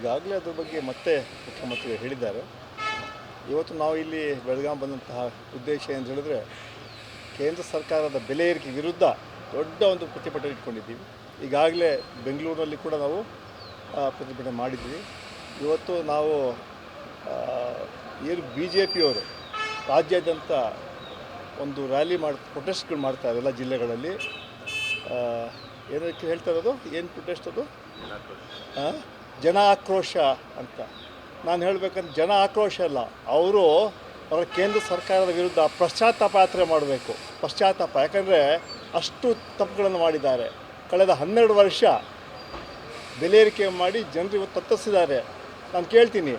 ಈಗಾಗಲೇ ಅದ್ರ ಬಗ್ಗೆ ಮತ್ತೆ ಮುಖ್ಯಮಂತ್ರಿ ಹೇಳಿದ್ದಾರೆ. ಇವತ್ತು ನಾವು ಇಲ್ಲಿ ಬೆಳಗಾಂ ಬಂದಂತಹ ಉದ್ದೇಶ ಏನು ಹೇಳಿದ್ರೆ ಕೇಂದ್ರ ಸರ್ಕಾರದ ಬೆಲೆ ಏರಿಕೆ ವಿರುದ್ಧ ದೊಡ್ಡ ಒಂದು ಪ್ರತಿಭಟನೆ ಇಟ್ಕೊಂಡಿದ್ದೀವಿ. ಈಗಾಗಲೇ ಬೆಂಗಳೂರಿನಲ್ಲಿ ಕೂಡ ನಾವು ಪ್ರತಿಭಟನೆ ಮಾಡಿದ್ವಿ. ಇವತ್ತು ನಾವು ಏನು ಬಿ ಜೆ ಪಿಯವರು ರಾಜ್ಯಾದ್ಯಂತ ಒಂದು ರ್ಯಾಲಿ ಮಾಡಿ ಪ್ರೊಟೆಸ್ಟ್ಗಳು ಮಾಡ್ತಾರೆ ಎಲ್ಲ ಜಿಲ್ಲೆಗಳಲ್ಲಿ. ಏನಕ್ಕೆ ಹೇಳ್ತಾ ಇರೋದು? ಏನು ಪ್ರೊಟೆಸ್ಟ್ ಅದು? ಆ? ಜನ ಆಕ್ರೋಶ ಅಂತ. ನಾನು ಹೇಳಬೇಕಂದ್ರೆ ಜನ ಆಕ್ರೋಶ ಅಲ್ಲ. ಅವರು ಅವರ ಕೇಂದ್ರ ಸರ್ಕಾರದ ವಿರುದ್ಧ ಪಶ್ಚಾತ್ತಾಪ ಯಾತ್ರೆ ಮಾಡಬೇಕು. ಪಶ್ಚಾತ್ತಾಪ. ಯಾಕಂದರೆ ಅಷ್ಟು ತಪ್ಪುಗಳನ್ನು ಮಾಡಿದ್ದಾರೆ. ಕಳೆದ ಹನ್ನೆರಡು ವರ್ಷ ಬೆಲೆ ಮಾಡಿ ಜನರು ಇವತ್ತು ತತ್ತರಿಸಿದ್ದಾರೆ. ನಾನು ಕೇಳ್ತೀನಿ.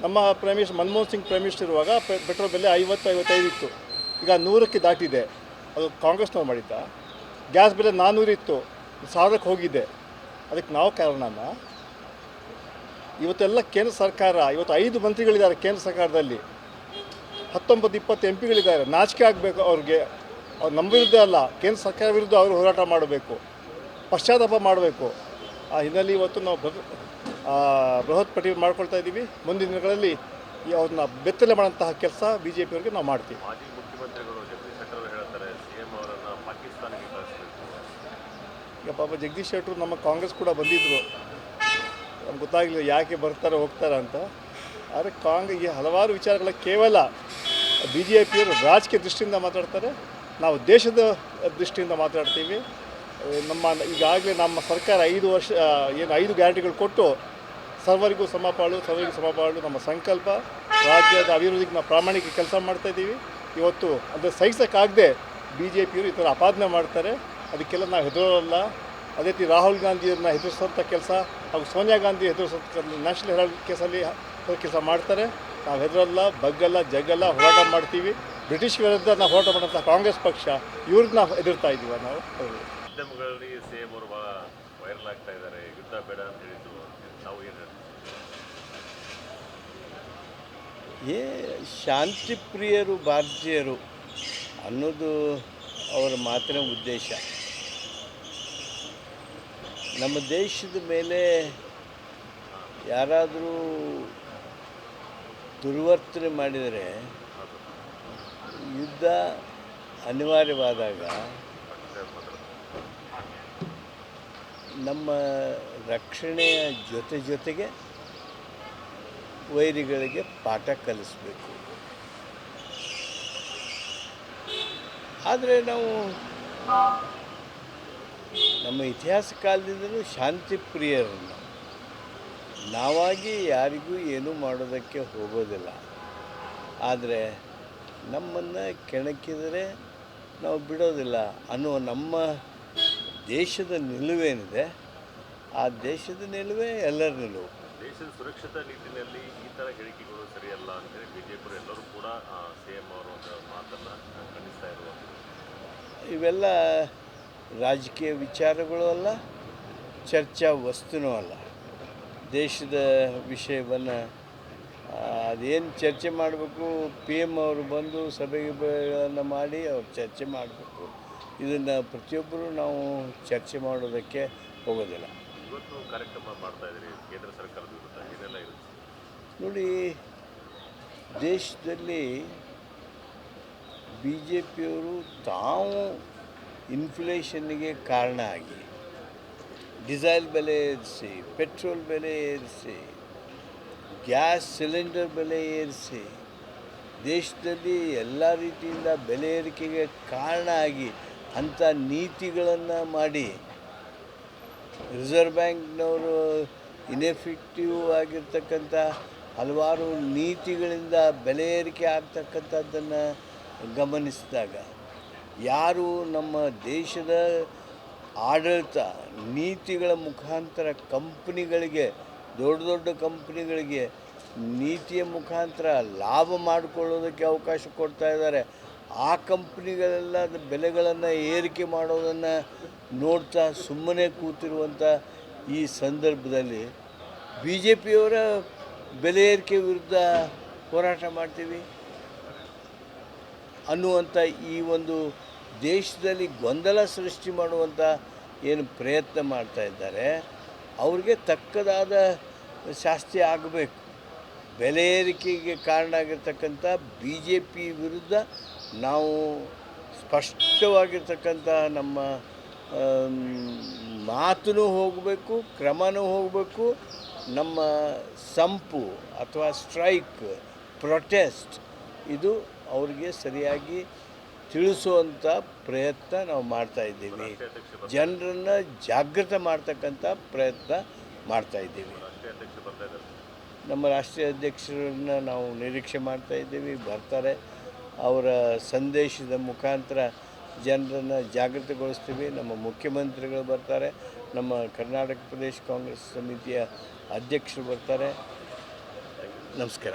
ನಮ್ಮ prime minister Manmohan Singh prime minister ಇರುವಾಗ ಪೆಟ್ರೋಲ್ ಬೆಲೆ ಐವತ್ತು, ಐವತ್ತೈದು ಇತ್ತು. ಈಗ ನೂರಕ್ಕೆ ದಾಟಿದೆ. ಅದು ಕಾಂಗ್ರೆಸ್ನವ್ರು ಮಾಡಿದ್ದ. ಗ್ಯಾಸ್ ಬೆಲೆ ನಾನ್ನೂರಿತ್ತು ಸಾವಿರಕ್ಕೆ ಹೋಗಿದೆ. ಅದಕ್ಕೆ ನಾವು ಕಾರಣನ? ಇವತ್ತೆಲ್ಲ ಕೇಂದ್ರ ಸರ್ಕಾರ ಇವತ್ತು ಐದು ಮಂತ್ರಿಗಳಿದ್ದಾರೆ ಕೇಂದ್ರ ಸರ್ಕಾರದಲ್ಲಿ. ಹತ್ತೊಂಬತ್ತು ಇಪ್ಪತ್ತು ಎಂ ಪಿಗಳಿದ್ದಾರೆ. ನಾಚಿಕೆ ಆಗಬೇಕು ಅವ್ರಿಗೆ. ಅವ್ರು ನಮ್ಮ ವಿರುದ್ಧ ಅಲ್ಲ ಕೇಂದ್ರ ಸರ್ಕಾರ ವಿರುದ್ಧ ಅವರು ಹೋರಾಟ ಮಾಡಬೇಕು. ಪಶ್ಚಾತ್ತಾಪ ಮಾಡಬೇಕು. ಆ ಹಿನ್ನೆಲೆ ಇವತ್ತು ನಾವು ಬೃಹತ್ ಬೃಹತ್ ಪಟ್ಟಿ ಮಾಡ್ಕೊಳ್ತಾ ಇದ್ದೀವಿ. ಮುಂದಿನ ದಿನಗಳಲ್ಲಿ ಈ ಅವ್ರನ್ನ ಬೆತ್ತಲೆ ಮಾಡೋಂತಹ ಕೆಲಸ ಬಿ ಜೆ ಪಿಯವ್ರಿಗೆ ನಾವು ಮಾಡ್ತೀವಿ ಈಗ ಪಾಪ ಜಗದೀಶ್ ಶೆಟ್ಟರು ನಮ್ಮ ಕಾಂಗ್ರೆಸ್ ಕೂಡ ಬಂದಿದ್ದರು ಗೊತ್ತಾಗಲಿಲ್ಲ ಯಾಕೆ ಬರ್ತಾರೆ, ಹೋಗ್ತಾರೆ ಅಂತ. ಆದರೆ ಕಾಂಗ್ರೆಸ್ ಈ ಹಲವಾರು ವಿಚಾರಗಳ ಕೇವಲ ಬಿ ಜೆ ಪಿಯವರು ರಾಜಕೀಯ ದೃಷ್ಟಿಯಿಂದ ಮಾತಾಡ್ತಾರೆ. ನಾವು ದೇಶದ ದೃಷ್ಟಿಯಿಂದ ಮಾತಾಡ್ತೀವಿ. ನಮ್ಮ ಈಗಾಗಲೇ ನಮ್ಮ ಸರ್ಕಾರ ಐದು ವರ್ಷ ಏನು ಐದು ಗ್ಯಾರಂಟಿಗಳು ಕೊಟ್ಟು ಸರ್ವರಿಗೂ ಸಮಪಾಳು ಸರ್ವರಿಗೂ ಸಮಪಾಳು ನಮ್ಮ ಸಂಕಲ್ಪ. ರಾಜ್ಯದ ಅಭಿವೃದ್ಧಿಗೆ ನಾವು ಪ್ರಾಮಾಣಿಕ ಕೆಲಸ ಮಾಡ್ತಾ ಇದ್ದೀವಿ. ಇವತ್ತು ಅಂದರೆ ಸಹಿಸೋಕ್ಕಾಗದೆ ಬಿ ಜೆ ಪಿಯವರು ಈ ಥರ ಅಪಾದನೆ ಮಾಡ್ತಾರೆ. ಅದಕ್ಕೆಲ್ಲ ನಾವು ಹೆದರೋಲ್ಲ. ಅದೇ ರೀತಿ ರಾಹುಲ್ ಗಾಂಧಿಯವ್ರನ್ನ ಹೆದರಿಸುವಂಥ ಕೆಲಸ ಹಾಗೂ ಸೋನಿಯಾ ಗಾಂಧಿ ಹೆದರಿಸುವಂಥ ನ್ಯಾಷನಲ್ ಹೆರಾಲ್ಡ್ ಕೇಸಲ್ಲಿ ಕೆಲಸ ಮಾಡ್ತಾರೆ. ನಾವು ಹೆದರಲ್ಲ ಬಗ್ಗಲ್ಲ ಜಗ್ಗಲ್ಲ ಹೋರಾಟ ಮಾಡ್ತೀವಿ. ಬ್ರಿಟಿಷ್ ವಿರುದ್ಧ ನಾವು ಹೋರಾಟ ಮಾಡೋಂಥ ಕಾಂಗ್ರೆಸ್ ಪಕ್ಷ ಇವ್ರಿಗೆ ನಾವು ಎದುರ್ತಾ ಇದ್ದೀವಿ ನಾವು. ಮಾಧ್ಯಮಗಳಲ್ಲಿ ಸೇಮ್ ಅವರು ಬಹಳ ವೈರಲ್ ಆಗ್ತಾ ಇದ್ದಾರೆ. ಯುದ್ಧ ಬೇಡ ಅಂತ ಹೇಳಿದ್ದು ನಾವು ಏನು ಹೇಳ್ತೀವಿ ಏ ಶಾಂತಿ ಪ್ರಿಯರು ಭಾರತೀಯರು ಅನ್ನೋದು ಅವರ ಮಾತಿನ ಉದ್ದೇಶ. ನಮ್ಮ ದೇಶದ ಮೇಲೆ ಯಾರಾದರೂ ದುರ್ವರ್ತನೆ ಮಾಡಿದರೆ ಯುದ್ಧ ಅನಿವಾರ್ಯವಾದಾಗ ನಮ್ಮ ರಕ್ಷಣೆಯ ಜೊತೆ ಜೊತೆಗೆ ವೈರಿಗಳಿಗೆ ಪಾಠ ಕಲಿಸಬೇಕು. ಆದರೆ ನಾವು ನಮ್ಮ ಇತಿಹಾಸ ಕಾಲದಿಂದಲೂ ಶಾಂತಿ ಪ್ರಿಯರು ನಾವು ನಾವಾಗಿ ಯಾರಿಗೂ ಏನೂ ಮಾಡೋದಕ್ಕೆ ಹೋಗೋದಿಲ್ಲ. ಆದರೆ ನಮ್ಮನ್ನು ಕೆಣಕಿದರೆ ನಾವು ಬಿಡೋದಿಲ್ಲ ಅನ್ನುವ ನಮ್ಮ ದೇಶದ ನಿಲುವೇನಿದೆ ಆ ದೇಶದ ನಿಲುವೇ ಎಲ್ಲರ ನಿಲುವು. ದೇಶದ ಸುರಕ್ಷತಾ ನಿಟ್ಟಿನಲ್ಲಿ ಈ ಥರ ಹೇಳಿಕೆಗಳು ಸರಿಯಲ್ಲ ಅಂತೇಳಿ ಬಿಜೆಪಿ ಎಲ್ಲರೂ ಕೂಡ ಸಿಎಂ ಅವರು ಒಂದು ಮಾತನ್ನು ಖಂಡಿಸ್ತಾ ಇರುವಂಥದ್ದು. ಇವೆಲ್ಲ ರಾಜಕೀಯ ವಿಚಾರಗಳು ಅಲ್ಲ ಚರ್ಚಾ ವಸ್ತುನೂ ಅಲ್ಲ. ದೇಶದ ವಿಷಯವನ್ನು ಅದೇನು ಚರ್ಚೆ ಮಾಡಬೇಕು ಪಿ ಎಂ ಅವರು ಬಂದು ಸಭೆಗಳನ್ನು ಮಾಡಿ ಅವ್ರು ಚರ್ಚೆ ಮಾಡಬೇಕು. ಇದನ್ನು ಪ್ರತಿಯೊಬ್ಬರು ನಾವು ಚರ್ಚೆ ಮಾಡೋದಕ್ಕೆ ಹೋಗೋದಿಲ್ಲ. ಇವತ್ತು ಕಾರ್ಯಕ್ರಮ ಮಾಡ್ತಾ ಇದ್ದೀರಿ ಕೇಂದ್ರ ಸರ್ಕಾರದ ವಿರುದ್ಧ ನೋಡಿ ದೇಶದಲ್ಲಿ ಬಿ ಜೆ ಪಿಯವರು ತಾವು ಇನ್ಫ್ಲೇಷನ್ನಿಗೆ ಕಾರಣ ಆಗಿ, ಡಿಸೈಲ್ ಬೆಲೆ ಏರಿಸಿ, ಪೆಟ್ರೋಲ್ ಬೆಲೆ ಏರಿಸಿ, ಗ್ಯಾಸ್ ಸಿಲಿಂಡರ್ ಬೆಲೆ ಏರಿಸಿ, ದೇಶದಲ್ಲಿ ಎಲ್ಲ ರೀತಿಯಿಂದ ಬೆಲೆ ಏರಿಕೆಗೆ ಕಾರಣ ಆಗಿ ಅಂಥ ನೀತಿಗಳನ್ನು ಮಾಡಿ ರಿಸರ್ವ್ ಬ್ಯಾಂಕ್ನವರು ಇನೆಫೆಕ್ಟಿವ್ ಆಗಿರ್ತಕ್ಕಂಥ ಹಲವಾರು ನೀತಿಗಳಿಂದ ಬೆಲೆ ಏರಿಕೆ ಆಗ್ತಕ್ಕಂಥದ್ದನ್ನು ಗಮನಿಸಿದಾಗ ಯಾರು ನಮ್ಮ ದೇಶದ ಆಡಳಿತ ನೀತಿಗಳ ಮುಖಾಂತರ ಕಂಪ್ನಿಗಳಿಗೆ, ದೊಡ್ಡ ದೊಡ್ಡ ಕಂಪ್ನಿಗಳಿಗೆ ನೀತಿಯ ಮುಖಾಂತರ ಲಾಭ ಮಾಡಿಕೊಳ್ಳೋದಕ್ಕೆ ಅವಕಾಶ ಕೊಡ್ತಾ ಇದ್ದಾರೆ. ಆ ಕಂಪ್ನಿಗಳೆಲ್ಲ ಬೆಲೆಗಳನ್ನು ಏರಿಕೆ ಮಾಡೋದನ್ನು ನೋಡ್ತಾ ಸುಮ್ಮನೆ ಕೂತಿರುವಂಥ ಈ ಸಂದರ್ಭದಲ್ಲಿ ಬಿ ಜೆ ಪಿಯವರ ಬೆಲೆ ಏರಿಕೆ ವಿರುದ್ಧ ಹೋರಾಟ ಮಾಡ್ತೀವಿ. ಅನ್ನುವಂಥ ಈ ಒಂದು ದೇಶದಲ್ಲಿ ಗೊಂದಲ ಸೃಷ್ಟಿ ಮಾಡುವಂಥ ಏನು ಪ್ರಯತ್ನ ಮಾಡ್ತಾ ಇದ್ದಾರೆ, ಅವ್ರಿಗೆ ತಕ್ಕದಾದ ಶಾಸ್ತಿ ಆಗಬೇಕು. ಬೆಲೆ ಏರಿಕೆಗೆ ಕಾರಣ ಆಗಿರ್ತಕ್ಕಂಥ ಬಿ ಜೆ ಪಿ ವಿರುದ್ಧ ನಾವು ಸ್ಪಷ್ಟವಾಗಿರ್ತಕ್ಕಂಥ ನಮ್ಮ ಮಾತೂ ಹೋಗಬೇಕು, ಕ್ರಮನೂ ಹೋಗಬೇಕು. ನಮ್ಮ ಸಂಪು ಅಥವಾ ಸ್ಟ್ರೈಕ್, ಪ್ರೊಟೆಸ್ಟ್, ಇದು ಅವ್ರಿಗೆ ಸರಿಯಾಗಿ ತಿಳಿಸುವಂಥ ಪ್ರಯತ್ನ ನಾವು ಮಾಡ್ತಾ ಇದ್ದೀವಿ. ಜನರನ್ನು ಜಾಗೃತ ಮಾಡ್ತಕ್ಕಂಥ ಪ್ರಯತ್ನ ಮಾಡ್ತಾ ಇದ್ದೀವಿ. ನಮ್ಮ ರಾಷ್ಟ್ರೀಯ ಅಧ್ಯಕ್ಷರನ್ನ ನಾವು ನಿರೀಕ್ಷೆ ಮಾಡ್ತಾ ಇದ್ದೀವಿ ಬರ್ತಾರೆ. ಅವರ ಸಂದೇಶದ ಮುಖಾಂತರ ಜನರನ್ನು ಜಾಗೃತಗೊಳಿಸ್ತೀವಿ. ನಮ್ಮ ಮುಖ್ಯಮಂತ್ರಿಗಳು ಬರ್ತಾರೆ. ನಮ್ಮ ಕರ್ನಾಟಕ ಪ್ರದೇಶ ಕಾಂಗ್ರೆಸ್ ಸಮಿತಿಯ ಅಧ್ಯಕ್ಷರು ಬರ್ತಾರೆ. ನಮಸ್ಕಾರ.